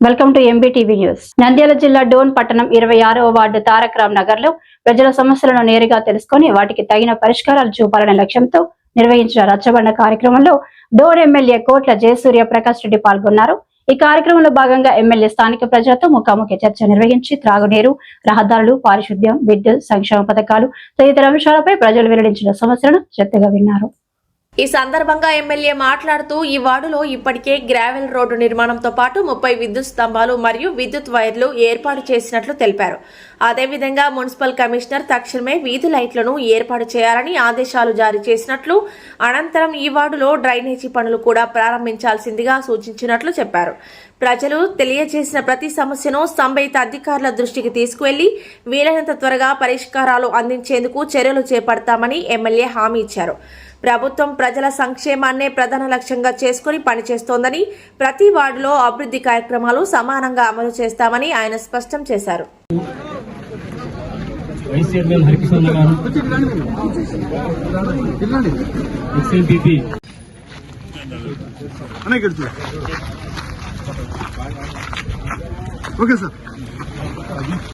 Welcome to MBTV news. Nandyal జిల్లా డోన్ పట్టణం ఇరవై ఆరవ వార్డు తారక్ రామ్ నగర్లో ప్రజల సమస్యలను నేరుగా తెలుసుకొని వాటికి తగిన పరిష్కారాలు చూపాలనే లక్ష్యంతో నిర్వహించిన రచ్చబండ కార్యక్రమంలో డోన్ ఎమ్మెల్యే కోట్ల జయసూర్య ప్రకాష్ రెడ్డి పాల్గొన్నారు. ఈ కార్యక్రమంలో భాగంగా ఎమ్మెల్యే స్థానిక ప్రజలతో ముఖాముఖి చర్చ నిర్వహించి త్రాగునీరు రహదారులు పారిశుద్ధ్యం విద్యుత్ సంక్షేమ పథకాలు తదితర అంశాలపై ప్రజలు వెల్లడించిన సమస్యలను శ్రద్ధగా విన్నారు. ఈ సందర్భంగా ఎమ్మెల్యే మాట్లాడుతూ ఈ వార్డులో ఇప్పటికే గ్రావెల్ రోడ్డు నిర్మాణంతో పాటు ముప్పై విద్యుత్ స్తంభాలు మరియు విద్యుత్ వైర్లు ఏర్పాటు చేసినట్లు తెలిపారు. అదేవిధంగా మున్సిపల్ కమిషనర్ తక్షణమే వీధి లైట్లను ఏర్పాటు చేయాలని ఆదేశాలు జారీ చేసినట్లు అనంతరం ఈ వార్డులో డ్రైనేజీ పనులు కూడా ప్రారంభించాల్సిందిగా సూచించినట్లు చెప్పారు. ప్రజలు తెలియజేసిన ప్రతి సమస్యను సంబంధిత అధికారుల దృష్టికి తీసుకువెళ్ళి వీలైనంత త్వరగా పరిష్కారాలు అందించేందుకు చర్యలు చేపడతామని ఎమ్మెల్యే హామీ ఇచ్చారు. ప్రభుత్వం ప్రజల సంక్షేమాన్నే ప్రధాన లక్ష్యంగా చేసుకుని పనిచేస్తోందని ప్రతి వార్డులో అభివృద్ధి కార్యక్రమాలు సమానంగా అమలు చేస్తామని ఆయన స్పష్టం చేశారు. వైస్ చైర్మన్ హరికృష్ణ గారు ఎక్స్ఎంపీపీ అనే గెలుచు ఓకే సార్.